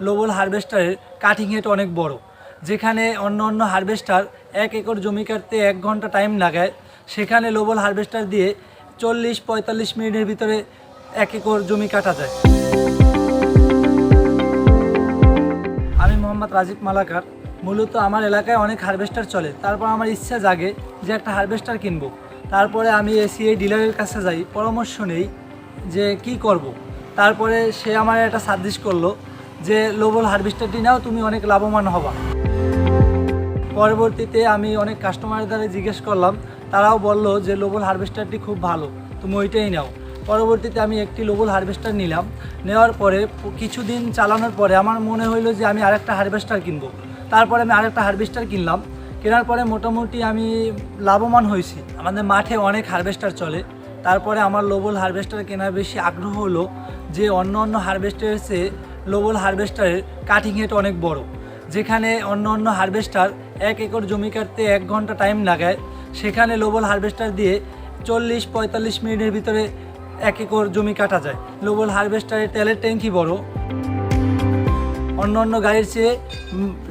লোবল হারভেস্টারের cutting head অনেক বড়। যেখানে অন্য অন্য হারভেস্টার এক একর জমি কাটতে এক ঘণ্টা টাইম লাগায়। সেখানে লোবল হারভেস্টার দিয়ে চল্লিশ, পঁয়তাল্লিশ মিনিটের ভিতরে এক একর জমি কাটা যায়। আমি মোহাম্মদ রাজীব মালাকার। মূলত আমার এলাকায় অনেক হারভেস্টার চলে। তারপর আমার ইচ্ছা জাগে যে একটা হারভেস্টার কিনবো। তারপরে আমি এসিআই ডিলারের কাছে যাই। পরামর্শ নেই যে কি করব। তারপরে সে আমার একটা সাজেস্ট করল যে লোবল হারভেস্টারটি নাও, তুমি অনেক লাভবান হবা। পরবর্তীতে আমি অনেক কাস্টমারের দ্বারা জিজ্ঞেস করলাম, তারাও বলল যে লোবল হারভেস্টারটি খুব ভালো, তুমি ওইটাই নাও। পরবর্তীতে আমি একটি লোবল হারভেস্টার নিলাম। নেওয়ার পরে কিছুদিন চালানোর পরে আমার মনে হইল যে আমি আরেকটা হারভেস্টার কিনবো। তারপরে আমি আরেকটা হারভেস্টার কিনলাম। কেনার পরে মোটামুটি আমি লাভবান হয়েছি। আমাদের মাঠে অনেক হারভেস্টার চলে। তারপরে আমার লোবল হারভেস্টার কেনার বেশি আগ্রহ হলো যে অন্য অন্য হারভেস্টারের চেয়ে লোবল হারভেস্টারের কাটিং হেড অনেক বড়, যেখানে অন্য অন্য হারভেস্টার এক একর জমি কাটতে এক ঘণ্টা টাইম লাগায়। সেখানে লোবল হারভেস্টার দিয়ে চল্লিশ পঁয়তাল্লিশ মিনিটের ভিতরে এক একর জমি কাটা যায়। লোবল হারভেস্টারের তেলের ট্যাঙ্কি বড়। অন্য অন্য গাড়ির চেয়ে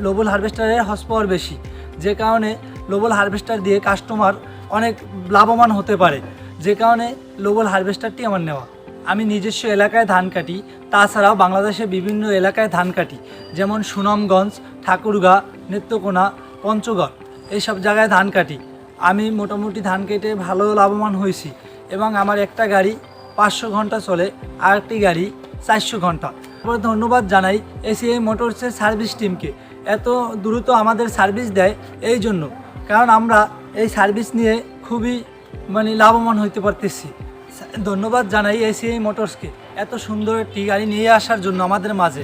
লোবল হারভেস্টারের হর্স পাওয়ার বেশি, যে কারণে লোবল হারভেস্টার দিয়ে কাস্টমার অনেক লাভবান হতে পারে। যে কারণে লোবল হারভেস্টারটি আমার নেওয়া। আমি নিজস্ব এলাকায় ধান কাটি, তাছাড়াও বাংলাদেশে বিভিন্ন এলাকায় ধান কাটি, যেমন সুনামগঞ্জ, ঠাকুরগাঁ নেত্রকোনা পঞ্চগড়, এইসব জায়গায় ধান কাটি। আমি মোটামুটি ধান কেটে ভালো লাভবান হয়েছি এবং আমার একটা গাড়ি পাঁচশো ঘণ্টা চলে, আর একটি গাড়ি চারশো ঘণ্টা। তারপরে ধন্যবাদ জানাই এসিআই মোটরসের সার্ভিস টিমকে। এত দ্রুত আমাদের সার্ভিস দেয় এই জন্য, কারণ আমরা এই সার্ভিস নিয়ে খুবই মানে লাভবান হইতে পারতেছি। ধন্যবাদ জানাই এসিআই মোটরসকে এত সুন্দর একটি গাড়ি নিয়ে আসার জন্য আমাদের মাঝে।